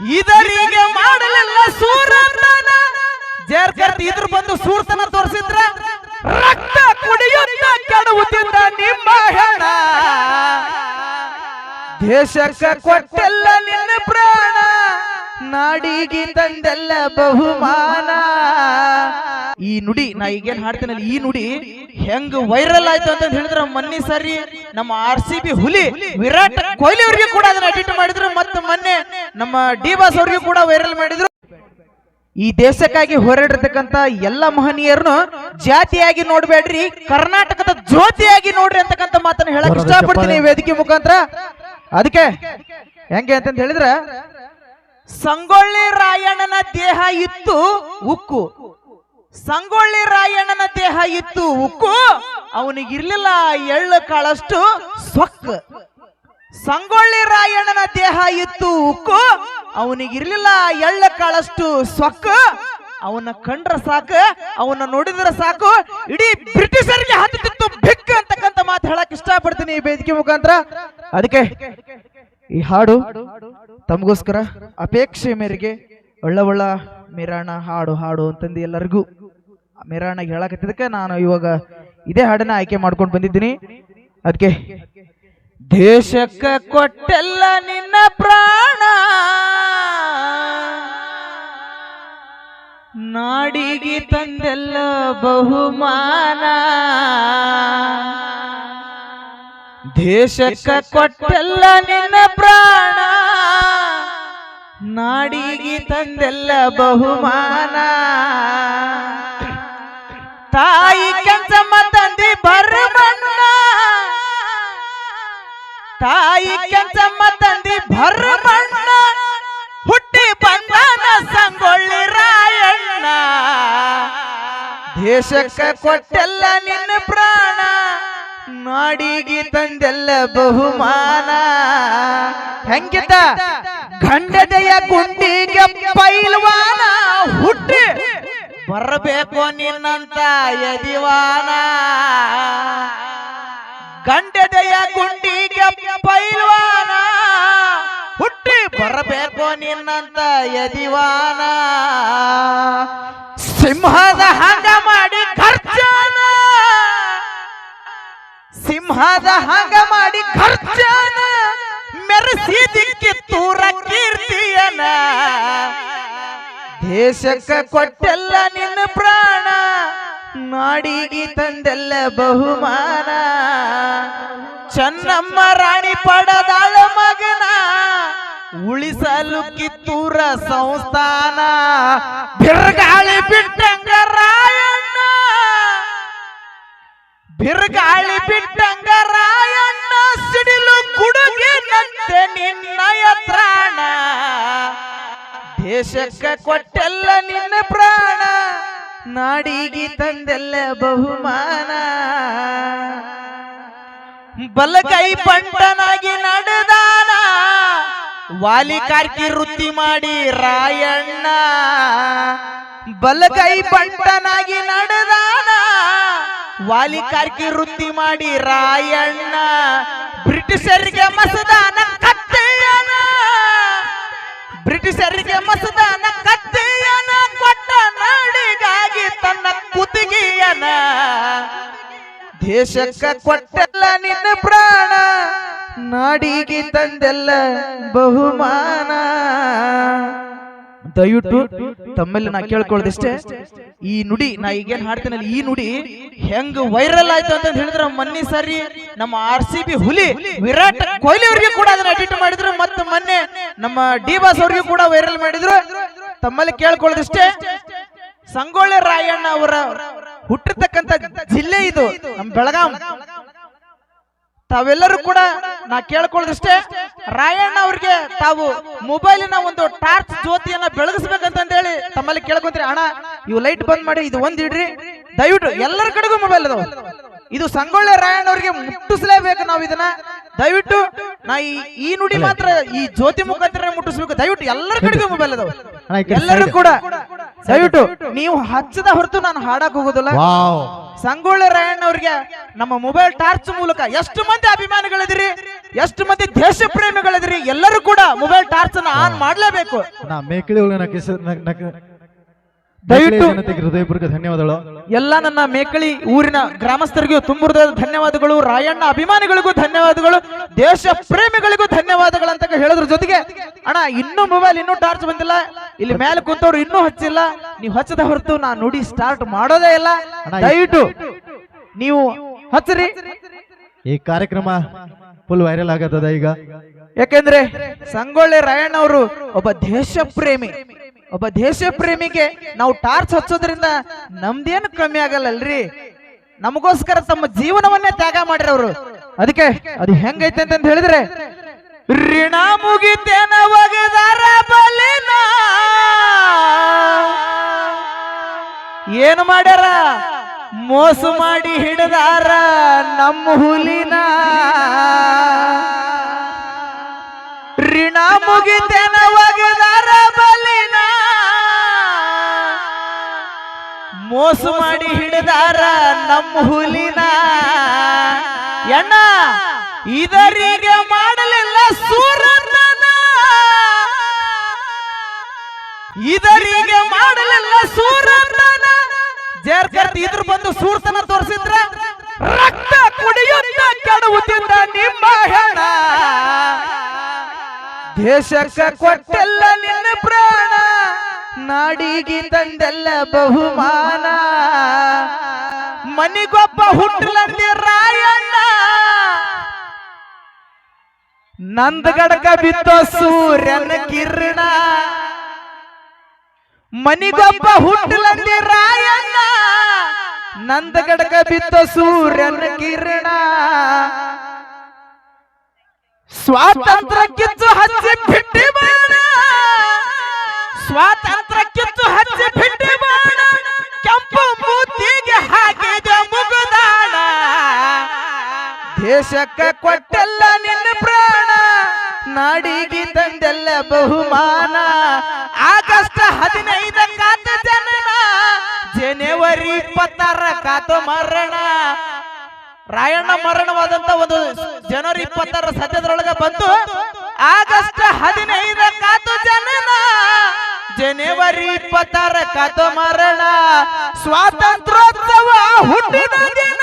ಇದರಿಗೆ ಮಾಡಲಿಲ್ಲ ಸೂರತನ ಜೇರ್ಕರ್ತಿ ಇದ್ರ ಬಂದು ಸೂರ್ತನ ತೋರಿಸಿದ್ರ? ರಕ್ತ ಕುಡಿಯುತ್ತ ಕೆಡುವುದಿಲ್ಲ ನಿಮ್ಮ ಹೆಣ. ದೇಶಕ್ಕ ಕೊಟ್ಟೆಲ್ಲ ನಿನ್ನ ಪ್ರಾಣ ನಾಡಿಗೆ ತಂದೆಲ್ಲ ಬಹುಮಾನ. ಈ ನುಡಿ ನಾ ಈಗೇನ್ ಹಾಡ್ತೇನಲ್ಲ ಈ ನುಡಿ. ಹೆಂಗ್ ವೈರಲ್ ಆಯ್ತು ಅಂತ ಹೇಳಿದ್ರೆ ಮೊನ್ನೆ ಸರಿ ನಮ್ಮ ಆರ್ ಸಿ ಬಿ ಹುಲಿ ವಿರಾಟ್ ಕೊಹ್ಲಿ ಅವರಿಗೆ ಕೂಡ ಅದನ್ನ ಅಡಿಟ್ ಮಾಡಿದ್ರು ಮತ್ತೆ ಮೊನ್ನೆ ನಮ್ಮ ಡಿ ಬಾಸ್ ಅವ್ರಿಗೆ ಕೂಡ ವೈರಲ್ ಮಾಡಿದ್ರು. ಈ ದೇಶಕ್ಕಾಗಿ ಹೋರಾಡಿರ್ತಕ್ಕಂತ ಎಲ್ಲ ಮಹನೀಯರನ್ನು ಜಾತಿಯಾಗಿ ನೋಡ್ಬೇಡ್ರಿ ಕರ್ನಾಟಕದ ಜ್ಯೋತಿಯಾಗಿ ನೋಡ್ರಿ ಅಂತಕ್ಕಂಥ ಮಾತನ್ನ ಹೇಳಕ್ ಇಷ್ಟಪಡ್ತೀನಿ ವೇದಿಕೆ ಮುಖಾಂತರ. ಅದಕ್ಕೆ ಹೆಂಗೆ ಅಂತಂತ ಹೇಳಿದ್ರ ಸಂಗೊಳ್ಳಿ ರಾಯಣ್ಣನ ದೇಹ ಇತ್ತು ಉಕ್ಕು. ಸಂಗೊಳ್ಳಿ ರಾಯಣ್ಣನ ದೇಹ ಇತ್ತು, ಉಕ್ಕು. ಅವನಿಗಿರ್ಲಿಲ್ಲ ಎಳ್ಳು ಕಾಳಷ್ಟು ಸೊಕ್ಕು. ಸಂಗೊಳ್ಳಿ ರಾಯಣ್ಣನ ದೇಹ ಇತ್ತು, ಉಕ್ಕು. ಅವನಿಗಿರ್ಲಿಲ್ಲ ಎಳ್ಳು ಕಾಳಷ್ಟು ಸೊಕ್ಕು. ಅವನ ಕಂಡ್ರ ಸಾಕು ಅವನ ನೋಡಿದ್ರ ಸಾಕು. ಇಡೀ ಬ್ರಿಟಿಷರಿಗೆ ಹತ್ತಿತ್ತು ಬೆಕ್ಕ ಅಂತಕ್ಕಂಥ ಮಾತು ಹೇಳಕ್ ಇಷ್ಟಪಡ್ತೀನಿ ಈ ವೇದಿಕೆ ಮುಖಾಂತರ. ಅದಕ್ಕೆ ಈ ಹಾಡು ತಮಗೋಸ್ಕರ ಅಪೇಕ್ಷೆ ಮೇರೆಗೆ ಒಳ್ಳ ಒಳ್ಳೆ ಮಿರಾಣ ಹಾಡು ಹಾಡು ಅಂತಂದು ಎಲ್ಲರಿಗೂ. ಮಿರಾಣ ಹೇಳಕತ್ತಿದ್ದಕ್ಕೆ ನಾನು ಇವಾಗ ಇದೇ ಹಾಡನ್ನ ಆಯ್ಕೆ ಮಾಡ್ಕೊಂಡು ಬಂದಿದ್ದೀನಿ. ಅದಕ್ಕೆ ದೇಶಕ್ಕೆ ಕೊಟ್ಟೆಲ್ಲ ನಿನ್ನ ಪ್ರಾಣ. ನಾಡಿಗೆ ತಂದೆಲ್ಲ ಬಹುಮಾನ. ದೇಶಕ್ಕೆ ಕೊಟ್ಟೆಲ್ಲ ನಿನ್ನ ಪ್ರಾಣ. ನಾಡಿಗೆ ತಂದೆಲ್ಲ ಬಹುಮಾನ. ತಾಯಿ ಕೆಂಚಮ್ಮ ತಂದಿ ಬರಮಣ್ಣ ತಾಯಿ ಕೆಂಚಮ್ಮ ತಂದಿ ಭರಮಣ್ಣ. ಹುಟ್ಟಿ ಬಂದಾನ ಸಂಗೊಳ್ಳಿ ರಾಯಣ್ಣ. ದೇಶಕ್ಕೆ ಕೊಟ್ಟೆಲ್ಲ ನಿನ್ನ ಪ್ರಾಣ. ನಾಡಿಗೆ ತಂದೆಲ್ಲ ಬಹುಮಾನ. ಹೆಂಗಿದ್ದ? ಗಂಡದೆಯ ಗುಂಡಿಗೆ ಪೈಲ್ವಾನ ಹುಟ್ಟಿ. ಬರಬೇಕು ನಿನ್ನಂತ ಯದಿವಾನ. ಗಂಡದೆಯ ಗುಂಡಿಗೆ ಪೈಲ್ವಾನ ಹುಟ್ಟಿ. ಬರಬೇಕು ನಿನ್ನಂತ ಯದಿವಾನ. ಸಿಂಹದ ಹಂಗ ಮಾಡಿ ಖರ್ಚಾನ ಸಿಂಹದ ಹಂಗ ಮಾಡಿ ಖರ್ಚಾನ ಮೆರೆಸಿದಿಕ್ಕೆ ತೂರ ಕೀರ್ತಿಯನ. ದೇಶಕ್ಕ ಕೊಟ್ಟೆಲ್ಲ ನಿನ್ನ ಪ್ರಾಣ. ನಾಡಿಗೆ ತಂದೆಲ್ಲ ಬಹುಮಾನ. ಚೆನ್ನಮ್ಮ ರಾಣಿ ಪಡದಾಳ ಮಗನ. ಉಳಿಸಲು ಕಿತ್ತೂರ ಸಂಸ್ಥಾನ. ಬಿರುಗಾಳಿ ಬಿಟ್ಟಂಗ ರಾಯಣ್ಣ. ಬಿರುಗಾಳಿ ಬಿಟ್ಟಂಗ ದೇಶಕ್ಕ ಕೊಟ್ಟೆಲ್ಲ ನಿನ್ನ ಪ್ರಾಣ. ನಾಡಿಗೆ ತಂದೆಲ್ಲ ಬಹುಮಾನ. ಬಲಗೈ ಪಂಟನಾಗಿ ನಡೆದಾನ. ವಾಲಿ ಕಾರ್ಕಿ ವೃತ್ತಿ ಮಾಡಿ ರಾಯಣ್ಣ. ಬಲಗೈ ಪಂಟನಾಗಿ ನಡೆದಾನ. ವಾಲಿ ಕಾರ್ಕಿ ವೃತ್ತಿ ಮಾಡಿ ರಾಯಣ್ಣ. ಬ್ರಿಟಿಷರಿಗೆ ಮಸದಾನ ಬ್ರಿಟಿಷರಿಗೆ ಮಸದನ ಕತ್ತೆಯನ ಕೊಟ್ಟ ನಾಡಿಗಾಗಿ ತನ್ನ ಕುತ್ತಿಗೆಯನ ದೇಶಕ್ಕ ಕೊಟ್ಟೆಲ್ಲ ನಿನ್ನ ಪ್ರಾಣ ನಾಡಿಗೆ ತಂದೆಲ್ಲ ಬಹುಮಾನ. ದಯವಿಟ್ಟು ತಮ್ಮಲ್ಲಿ ನಾ ಕೇಳ್ಕೊಳ್ದಿಷ್ಟೇ ಈ ನುಡಿ, ನಾ ಈಗೇನ್ ಹಾಡ್ತೇನೆ ಈ ನುಡಿ ಹೆಂಗ್ ವೈರಲ್ ಆಯ್ತು ಅಂತ ಹೇಳಿದ್ರೆ ಮೊನ್ನೆ ಸರಿ ನಮ್ಮ ಆರ್ ಸಿ ಬಿ ಹುಲಿ ವಿರಾಟ್ ಕೊಹ್ಲಿ ಅವ್ರಿಗೆ ಕೂಡ ಅದನ್ನ ಅಡಿಟ್ ಮಾಡಿದ್ರು ಮತ್ತೆ ಮೊನ್ನೆ ನಮ್ಮ ಡಿ ಬಾಸ್ ಅವ್ರಿಗೆ ಕೂಡ ವೈರಲ್ ಮಾಡಿದ್ರು. ತಮ್ಮಲ್ಲಿ ಕೇಳ್ಕೊಳ್ದಿಷ್ಟೇ ಸಂಗೊಳ್ಳಿ ರಾಯಣ್ಣ ಅವರ ಹುಟ್ಟಿರ್ತಕ್ಕಂತ ಜಿಲ್ಲೆ ಇದು, ನಮ್ಮ ಬೆಳಗಾಂ. ತಾವೆಲ್ಲರೂ ಕೂಡ ನಾ ಕೇಳ್ಕೊಳ್ಳೋದಿಷ್ಟೇ. ರಾಯಣ್ಣ ಅವ್ರಿಗೆ ತಾವು ಮೊಬೈಲಿನ ಒಂದು ಟಾರ್ಚ್ ಜ್ಯೋತಿಯನ್ನ ಬೆಳಗಿಸ್ಬೇಕಂತ ಹೇಳಿ ತಮ್ಮಲ್ಲಿ ಕೇಳ್ಕೊಂತೀರಿ ಅಣ್ಣ ಇವು ಲೈಟ್ ಬಂದ್ ಮಾಡಿ ಇದು ಒಂದ್ ಇಡ್ರಿ. ದಯವಿಟ್ಟು ಎಲ್ಲರ ಕಡೆಗೂ ಮೊಬೈಲ್ ಅದಾವ. ಇದು ಸಂಗೊಳ್ಳಿ ರಾಯಣ್ಣ ಅವ್ರಿಗೆ ಮುಟ್ಟಿಸ್ಲೇಬೇಕು ನಾವು ಇದನ್ನ. ದಯವಿಟ್ಟು ನಾ ಈ ಈ ನುಡಿ ಮಾತ್ರ ಈ ಜ್ಯೋತಿ ಮುಖಾಂತರ ಮುಟ್ಟಿಸ್ಬೇಕು. ದಯವಿಟ್ಟು ಎಲ್ಲರ ಕಡೆಗೂ ಮೊಬೈಲ್ ಅದಾವ. ಎಲ್ಲರೂ ಕೂಡ ದಯವಿಟ್ಟು ನೀವು ಹಚ್ಚದ ಹೊರತು ನಾನು ಹಾಡಕ್ ಹೋಗೋದಿಲ್ಲ. ಸಂಗೊಳ್ಳಿ ರಾಯಣ್ಣ ಅವ್ರಿಗೆ ನಮ್ಮ ಮೊಬೈಲ್ ಟಾರ್ಚ್ ಮೂಲಕ ಎಷ್ಟು ಮಂದಿ ಅಭಿಮಾನಿಗಳಿದಿರಿ ಎಷ್ಟು ಮಂದಿ ದೇಶ ಪ್ರೇಮಿಗಳಿದಿರಿ ಎಲ್ಲರೂ ಕೂಡ ಮೊಬೈಲ್ ಟಾರ್ಚ್ ಅನ್ನ ಆನ್ ಮಾಡ್ಲೇಬೇಕು. ನಾ ಮೇಕಳಿ ಕಿಸ ದಯವಿಟ್ಟು- ಹೃದಯಪೂರ್ವಕ ಧನ್ಯವಾದಗಳು. ಎಲ್ಲ ನನ್ನ ಮೇಕಳಿ ಊರಿನ ಗ್ರಾಮಸ್ಥರಿಗೂ ತುಂಬುರದ ಧನ್ಯವಾದಗಳು ರಾಯಣ್ಣ ಅಭಿಮಾನಿಗಳಿಗೂ ಧನ್ಯವಾದಗಳು ದೇಶ ಪ್ರೇಮಿಗಳಿಗೂ ಧನ್ಯವಾದಗಳು ಅಂತ ಹೇಳಿದ್ರ ಜೊತೆಗೆ ಅಣ್ಣ ಇನ್ನೂ ಮೊಬೈಲ್ ಇನ್ನೂ ಟಾರ್ಚ್ ಬಂದಿಲ್ಲ. ಇಲ್ಲಿ ಮೇಲೆ ಕುಂತವ್ರು ಇನ್ನೂ ಹಚ್ಚಿಲ್ಲ. ನೀವು ಹಚ್ಚದ ಹೊರತು ನಾ ನುಡಿ ಸ್ಟಾರ್ಟ್ ಮಾಡೋದೇ ಇಲ್ಲ. ಅಣ್ಣ, ದಯವಿಟ್ಟು ನೀವು ಹಚ್ಚರಿ. ಈ ಕಾರ್ಯಕ್ರಮ ಫುಲ್ ವೈರಲ್ ಆಗತ್ತದ ಈಗ? ಯಾಕೆಂದ್ರೆ ಸಂಗೊಳ್ಳಿ ರಾಯಣ್ಣ ಅವರು ಒಬ್ಬ ದೇಶ ಪ್ರೇಮಿ. ಒಬ್ಬ ದೇಶ ಪ್ರೇಮಿಗೆ ನಾವು ಟಾರ್ಚ್ ಹಚ್ಚೋದ್ರಿಂದ ನಮ್ದೇನು ಕಮ್ಮಿ ಆಗಲ್ಲಲ್ರಿ? ನಮಗೋಸ್ಕರ ತಮ್ಮ ಜೀವನವನ್ನೇ ತ್ಯಾಗ ಮಾಡಿರವ್ರು ಅದಕ್ಕೆ ಅದು ಹೆಂಗೈತೆ ಅಂತ ಹೇಳಿದ್ರೆ, ಋಣ ಮುಗಿತೇನ ಒಗದಾರ ಬಲಿನ? ಏನು ಮಾಡ್ಯಾರ? ಮೋಸ ಮಾಡಿ ಹಿಡದಾರ ನಮ್ಮ ಹುಲಿನ. ಋಣ ಮುಗಿತೇನ ಒಗದಾರ ಮೋಸ ಮಾಡಿ ಹಿಡಿದಾರ ನಮ್ಮ ಹುಲಿನ ಎಣ್ಣ ಇದರಿಗೆ ಮಾಡಲಿಲ್ಲ ಸೂರನ ಇದರಿಗೆ ಮಾಡಲಿಲ್ಲ ಜೇರ್ ಜೇರ್ಕರ್ತಿ ಇದ್ರ ಬಂದು ಸೂರ್ತನ ತೋರಿಸಿದ್ರ ರಕ್ತ ಕುಡಿಯುತ್ತ ಕೆಡುವುದಿಲ್ಲ ನಿಮ್ಮ ಹೆಣ. ದೇಶಕ್ಕೆ ಕೊಟ್ಟೆಲ್ಲ ನಾಡಿಗೆ ತಂದೆಲ್ಲ ಬಹುಮಾನ. ಮನಿಗೊಬ್ಬ ಹುಟ್ಟಲಂದಿ ರಾಯಣ್ಣ. ನಂದಗಡಕ ಬಿತ್ತೋ ಸೂರ್ಯನ ಕಿರಣ. ಮನಿಗೊಬ್ಬ ಹುಟ್ಟಲಂದಿ ರಾಯಣ್ಣ. ನಂದಗಡಕ ಬಿತ್ತೋ ಸೂರ್ಯನ ಕಿರಣ. ಸ್ವಾತಂತ್ರ್ಯ ಕಿತ್ತು ಹಚ್ಚಿ ಬಿಟ್ಟಿ ಸ್ವಾತಂತ್ರ್ಯ ಕಿತ್ತು ಹಚ್ಚಿ ಬಿಟ್ಟಿ ಬಾಣ, ಕೆಂಪು ಮೂತಿಗೆ ಹಾಕಿದ ಮುಗುದಾಣ. ದೇಶಕ್ಕೆ ಕೊಟ್ಟೆಲ್ಲ ನಿನ್ನ ಪ್ರಾಣ, ನಾಡಿಗೆ ತಂದೆಲ್ಲ ಬಹುಮಾನ. ಆಗಸ್ಟ್ ಹದಿನೈದ ಕಾತ ಜನನ ಜನವರಿ ಇಪ್ಪತ್ತಾರ ಕಾತ ಮರಣ. ರಾಯಣ್ಣ ಮರಣವಾದಂತ ಒಂದು ಜನವರಿ ಇಪ್ಪತ್ತಾರ ಸದ್ಯದೊಳಗೆ ಬಂತು ಆಗಸ್ಟ್ ಜನವರಿ ಇಪ್ಪತ್ತಾರ ಕಥ ಮರಣ ಸ್ವಾತಂತ್ರ್ಯೋತ್ಸವ ಹುಟ್ಟಿದ ದಿನ.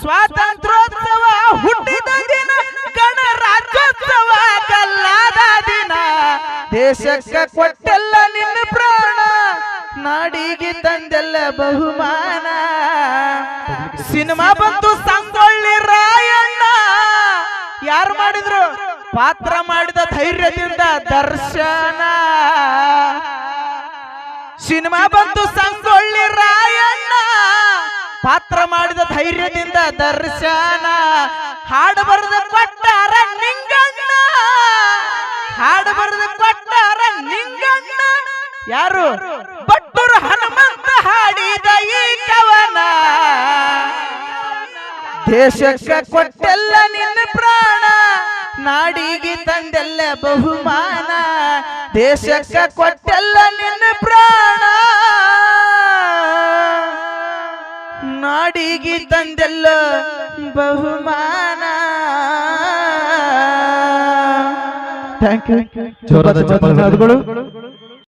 ಸ್ವಾತಂತ್ರ್ಯೋತ್ಸವ ಹುಟ್ಟಿದ ದಿನ, ಗಣರಾಜ್ಯೋತ್ಸವ ಕಲ್ಲಾದ ದಿನ. ದೇಶಕ್ಕೆ ಕೊಟ್ಟೆಲ್ಲ ನಿನ್ನ ಪ್ರಾಣ, ನಾಡಿಗೆ ತಂದೆಲ್ಲ ಬಹುಮಾನ. ಸಿನಿಮಾ ಬಂತು ಸಂಗೊಳ್ಳಿ ರಾಯಣ್ಣ. ಯಾರು ಮಾಡಿದ್ರು? ಪಾತ್ರ ಮಾಡಿದ ಧೈರ್ಯದಿಂದ ದರ್ಶನ. ಸಿನಿಮಾ ಬಂತು ಸಂಗೊಳ್ಳಿ ರಾಯಣ್ಣ. ಪಾತ್ರ ಮಾಡಿದ ಧೈರ್ಯದಿಂದ ದರ್ಶನ. ಹಾಡು ಬರೆದ ಕೊಟ್ಟಾರ ನಿಂಗಣ್ಣ. ಹಾಡು ಬರೆದ ಕೊಟ್ಟಾರ ನಿಂಗಣ್ಣ. ಯಾರು? ಬಟ್ಟೂರು ಹನುಮಂತ ಹಾಡಿದ ಈ ಕವನ. ದೇಶಕ್ಕೆ ಕೊಟ್ಟೆಲ್ಲ ನಿನ್ನ ನಾಡಿಗೆ ತಂದೆಲ್ಲ ಬಹುಮಾನ ದೇಶಕ್ಕ ಕೊಟ್ಟೆಲ್ಲ ನಿನ್ನ ಪ್ರಾಣ. ನಾಡಿಗೆ ತಂದೆಲ್ಲ ಬಹುಮಾನ. Thank you